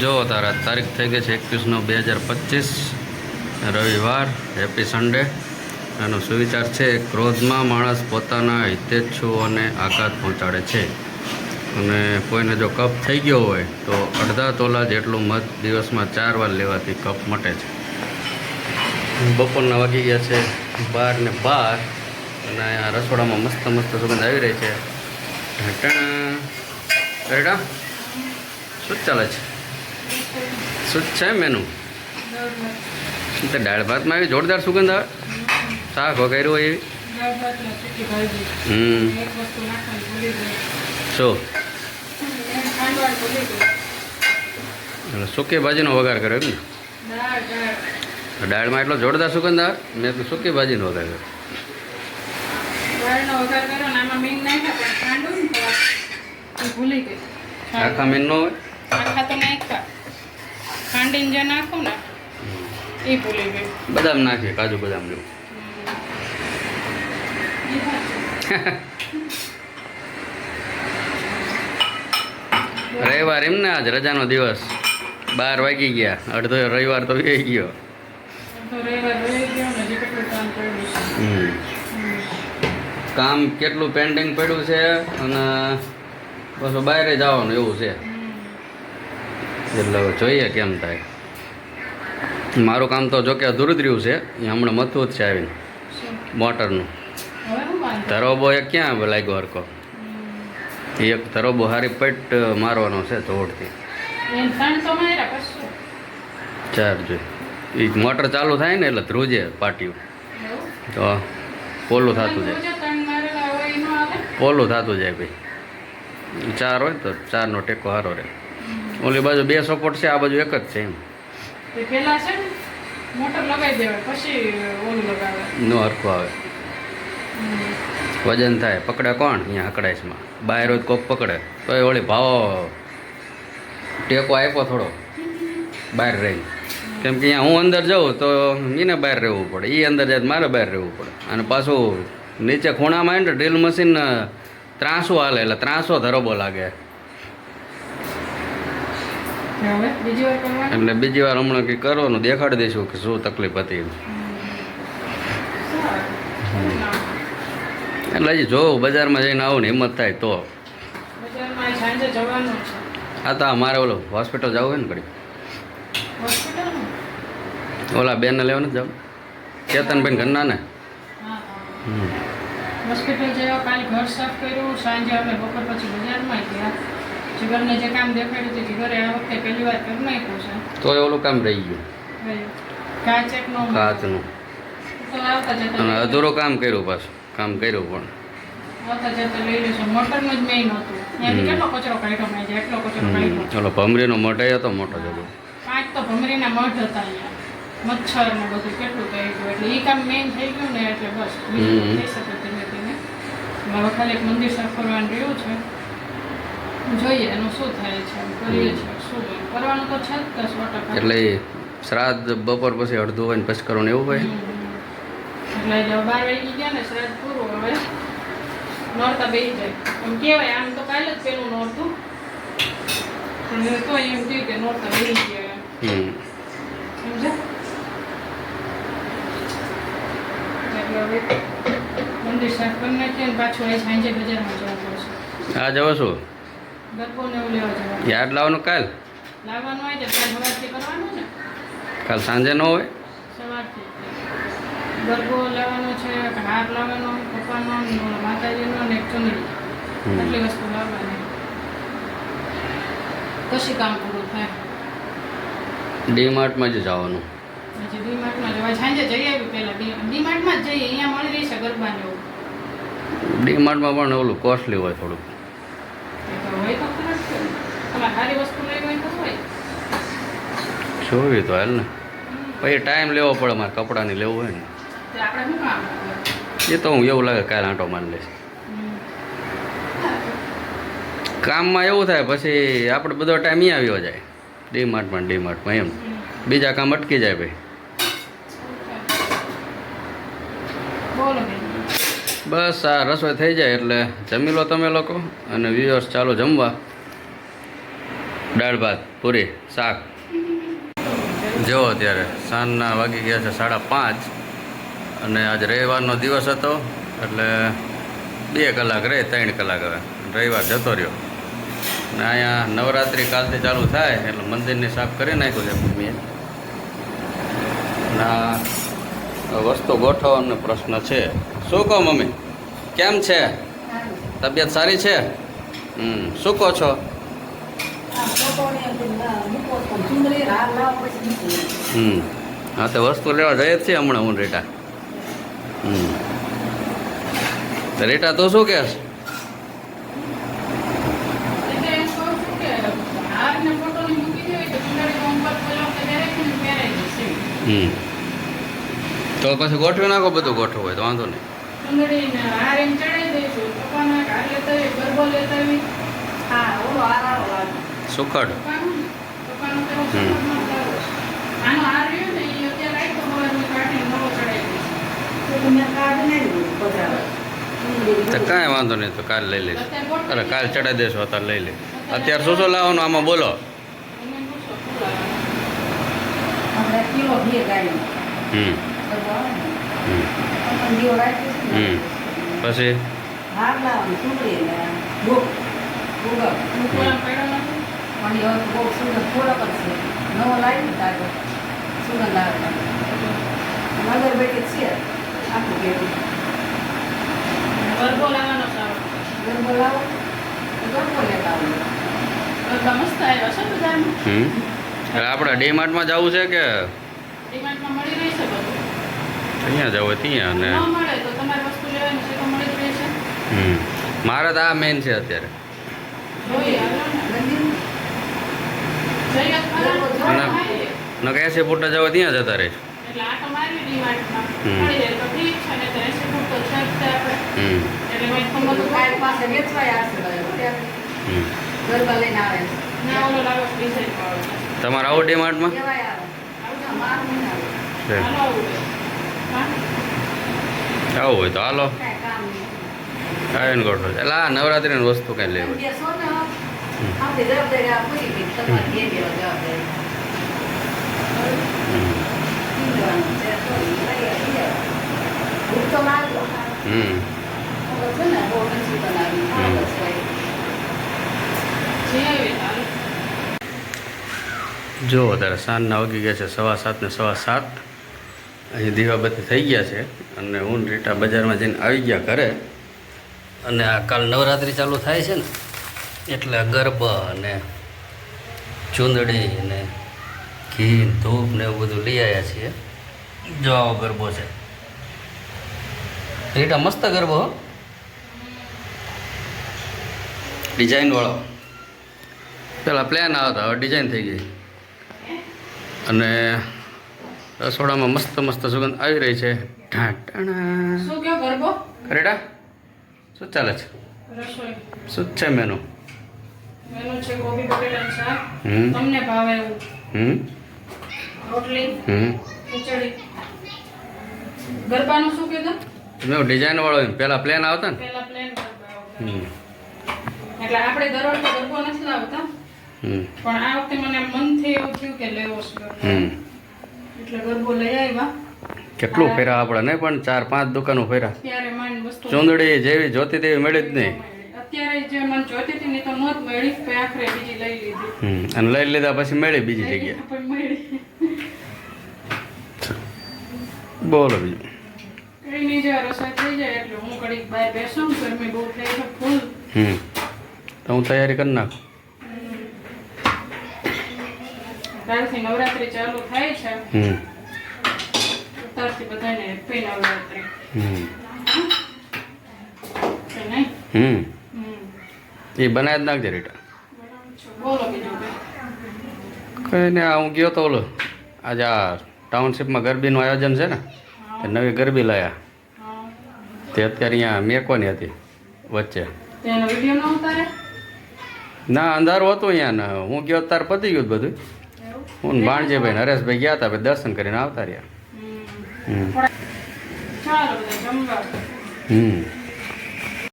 જો, તારા તારીખ થઈ ગઈ છે એકવીસનો બે હજાર પચીસ. રવિવાર, હેપી સન્ડે. એનો સુવિચાર છે ક્રોધમાં માણસ પોતાના હિતેચ્છુઓને આઘાત પહોંચાડે છે. અને કોઈને જો કપ થઈ ગયો હોય, તો અડધા તોલા જેટલું મધ દિવસમાં ચાર વાર લેવાથી કપ મટે છે. બપોરના વાગી ગયા છે બાર ને બાર, અને આ રસોડામાં મસ્ત મસ્ત સુગંધ આવી રહી છે. ઢાંટણ શું ચાલે છે? શું છે મેનુ દાળ ભાતમાં એવી જોરદાર સુગંધ આવે? શાક વગેરે હોય એવી? હમ. શું? સૂકી ભાજીનો વઘાર કર્યો એમ ને? દાળમાં એટલો જોરદાર સુગંધ આવે? મેં સૂકી ભાજીનો વઘાર કર્યો. આખા મીન નો હોય? ખાંડીને જે નાખું ને એ ભૂલી ગઈ. બદામ નાખીએ કાજુ બદામ જેવું રવિવાર એમ ને આજ રજાનો દિવસ. બાર વાગી ગયા. અડધો રવિવાર તો થઈ ગયો. કામ હમ. કામ કેટલું પેન્ડિંગ પડ્યું છે અને પાછું બહાર જવાનું એવું છે. એટલે જોઈએ કેમ થાય. મારું કામ તો જોકે અધૂરું રહ્યું છે એ હમણાં મથવું જ છે આવીને. મોટરનું. એ ધરોબો એક ક્યાં લાગ્યો હરકો એ એક ધરોબો હારી પટ મારવાનો છે જોડથી ચાર જોઈ. એ મોટર ચાલુ થાય ને એટલે ધ્રુજે પાટિયું. તો પોલું થતું જાય. પોલું થતું જાય ભાઈ. ચાર હોય તો ચારનો ટેકો સારો રહે. ઓલી બાજુ બે સપોર્ટ છે આ બાજુ એક જ છે એમ. પેલા છે મોટર લગાવી દેવાય પછી ઓલું લગાવે. નો હરખું આવે. વજન થાય. પકડે કોણ? અહીંયા હકડાઈશમાં બહાર હોય કોક પકડે. તો એ વળી ભાવો ટેકો આપ્યો થોડો. બહાર રહી કેમ કે અહીંયા હું અંદર જાઉં તો એને બહાર રહેવું પડે. એ અંદર જાય મારે બહાર રહેવું પડે. અને પાછું નીચે ખૂણામાં ને ડ્રીલ મશીન ત્રાસો હાલે. એટલે ત્રાસો ધરોબો લાગે હવે બીજી વાર કરવાનું એટલે બીજી વાર હમણાં કંઈ કરવાનું દેખાડી દઈશું કે શું તકલીફ હતી. એટલે હજી જોઉં બજારમાં જઈને આવું ને હિંમત થાય તો. આ તો મારે ઓલો હોસ્પિટલ જવું હોય ને ઘડી ઓલા બેનને લેવાને જ જવું? ચેતનભાઈ ઘરના ને હા. હા. હોસ્પિટલ કાલે ઘર સાફ કર્યું સાંજે અમે બપોર પછી બજારમાં ગયા. જીગરને જે કામ દેખાડ્યું હતું જીગરે આ વખતે પહેલી વાર કરી નાખ્યું છે. તોય ઓલું કામ રહી ગયું. ભાઈ કાચ કાચનું તો અને અધૂરું કામ કર્યું પાછું. કામ કર્યું પણ. હમ. ભમરીનો મઢ હતો મોટો જબો પાંચ તો ભમરીના મઢ હતા મચ્છર ને બધું કેટલું થઈ ગયું એટલે એ કામ મેઇન થઈ ગયું ને એટલે બસ. થઈ શકે ધીમે ધીમે હવે ખાલી એક મંદિર સાફ કરવાનું રહ્યું છે. જોઈએ એનું શું થાય છે કરીએ છીએ શું. કરવાનું તો છે જ સો ટકા. એટલે શ્રાદ્ધ બપોર પછી અડધું હોય ને પછી કરવાનું એવું હોય? એટલે જો બાર વાગી ગયા ને શ્રાદ્ધ પૂરું હવે. નોરતા બેસી જાય. એમ કહેવાય આમ તો કાલે જ પેલું નોરતું. પણ તો એમ કહ્યું કે નોરતા બેસી ગયા. સમજ્યા? હવે મંદિર સાફ કરી નાખીએ ને પાછું સાંજે બજારમાં જવું પડશે જવો શું? યાદ લાવવાનું કાલ? કાલ સવારથી કરવાનું ને? કાલ સાંજે ન હોય? સવારથી. ગરબો લાવવાનો છે હાર લાવવાનો પપ્પાનો માતાજીનો ને ચુંદડી. આટલી વસ્તુ લાવવાની. કશી કામ પૂરું થાય? ડી માર્ટમાં જ જવાનું. પછી ડીમાર્ટમાં જવાય સાંજે જઈ આવી પહેલાં. ડીમાર્ટમાં જ જઈએ. અહીંયા મળી રહેશે ગરબા ને એવું. ડી માર્ટમાં પણ ઓલું કોસ્ટલી હોય થોડુંક એ તો હોય તો ખરા જ છે. તમારે સારી વસ્તુ લઈ હોય તો હોય જોવી તો હાલ ને. પછી ટાઈમ લેવો પડે મારે કપડાની લેવું હોય ને? એ તો હું એવું લાગે કાલે આંટો મારી લઈશ. કામમાં એવું થાય પછી આપણે બધો ટાઈમ અહીં આવ્યો જાય. ડી માર્ટમાં ડી માર્ટમાં એમ. બીજા કામ અટકી જાય ભાઈ. બસ આ રસોઈ થઈ જાય એટલે જમી લો તમે લોકો અને વ્યુઅર્સ ચાલો જમવા. દાળ ભાત પૂરી શાક. જો અત્યારે સાંજના વાગી ગયા છે સાડા પાંચ અને આજ રવિવારનો દિવસ હતો એટલે બે કલાક રહે ત્રણ કલાક હવે. રવિવાર જતો રહ્યો. અને અહીંયા નવરાત્રિ કાલથી ચાલુ થાય એટલે મંદિરને સાફ કરી નાખ્યું છે મમ્મીએ ના વસ્તુ ગોઠવવાનો પ્રશ્ન છે. શું કહો મમ્મી? કેમ છે? તબિયત સારી છે? હમ શું કહો છો? હમ. હા, તો વસ્તુ લેવા જઈએ જ છે હમણાં હું રેટા. હમ. રેટા તો શું કે. હમ. તો પછી ગોઠવી નાખો બધું ગોઠવું હોય તો વાંધો નહીં. સુખડ. તો હમ. કાંઈ વાંધો નહીં તો કાલ લઈ લઈશ. અરે કાલ ચડાવી દેશો અત્યારે લઈ લે અત્યારે શું શું લાવવાનું? આમાં બોલો. એને પૂછો, શું ગરબો લાવવાનો સારો. ગરબા મસ્ત આવ્યા છે આપણે ડી માર્ટમાં જવું છે કે? ડિમાન્ડમાં મળી બધું. અહીંયા જવું ત્યાં અને ન મળે તો તમારે છે તો મળી જ રહેશે. હમ. મારે તો આ મેન છે અત્યારે. ને. ના. ન કે એસી ફૂટ જવા ત્યાં જતા રહે તમારા આવો મારવી ડિમાન્ડમાં. હમ. મળી જાય તો ઠીક છે, નહીં તો એસી ફૂટ તો છે જ તે આપણે. હમ એટલે મેં તો બધું હમ ના ઓલો લાવો ડિઝાઇન વાળો. તમારે આવું છે હોય. તો હાલો આયન ગોઠવો એટલે આ નવરાત્રિની વસ્તુ કાંઈ લેવી હોય હમ હમ જઈ આવીએ તો હાલો. જો, અત્યારે સાંજના વાગી ગયા છે, સવા સાત ને સવા સાત અહીં દીવાબત્તી થઈ ગયા છે અને હું ને રીટા બજારમાં જઈને આવી ગયા ઘરે અને આ કાલ નવરાત્રિ ચાલુ થાય છે ને એટલે ગરબા અને ચૂંદડી ને ઘી ધૂપ ને એવું બધું લઈ આવ્યા છીએ. જો આવો ગરબો છે. રીટા મસ્ત ગરબો ડિઝાઇનવાળો પેલા પ્લેન આવતા હવે ડિઝાઇન થઈ ગઈ. અને રસોડામાં મસ્ત મસ્ત સુગંધ આવી રહી છે. ઢાંટણા શું ગરબો? રેડા? શું ચાલે છે? શું છે મેનુ મેનુ છે ગોબી બટેટાનું શાક. હમ. તમને ભાવે એવું. હમ. રોટલી હમ. ખીચડી. ગરબાનું શું કીધું? મેં ડિઝાઇન વાળો હોય. પેલા પ્લેન આવતા ને? પેલા પ્લેન હમ. એટલે આપણે દર વખતે ગરબો નથી લાવતા. હમ. પણ આ વખતે મને મનથી એવું થયું કે લેવો છે હમ. એટલે ગરબો લઈ આવ્યા. કેટલું ફેરા આપણે નહીં પણ ચાર પાંચ દુકાનો ફેરા. ચૂંદડી જેવી જોતી તેવી મળી જ નહીં. અત્યારે જે મને જોઈતી હતી ને તો નહોત મળી પછી આખરે બીજી લઈ લીધી. હમ અને લઈ લીધા પછી મળી બીજી જગ્યા બોલો બીજું. કઈ નહીં જો રસોઈ થઈ જાય એટલે હું ઘડીક બહાર બેસું ગરમી બહુ થઈ છે ફૂલ. હમ તો હું તૈયારી કરી નાખું. કાલથી નવરાત્રી ચાલુ થાય છે. હમ. બધાને હેપી નવરાત્રી. હમ. એ બનાવી જ નાખજે રીટા. બરાબર છે બોલો બીજું કંઈ. ને આ હું ગયો તો ઓલો આજે આ ટાઉનશીપમાં ગરબીનું આયોજન છે ને તે નવી ગરબી લાયા. તે અત્યારે અહીંયા મેકોની હતી વચ્ચે. ન અંધારું હતું અહીંયા ને હું ગયો તાર પતી ગયું બધું. હું ભાણજીભાઈ ને હરેશભાઈ ગયા હતા દર્શન કરીને આવતા રહ્યા. હમ. હમ.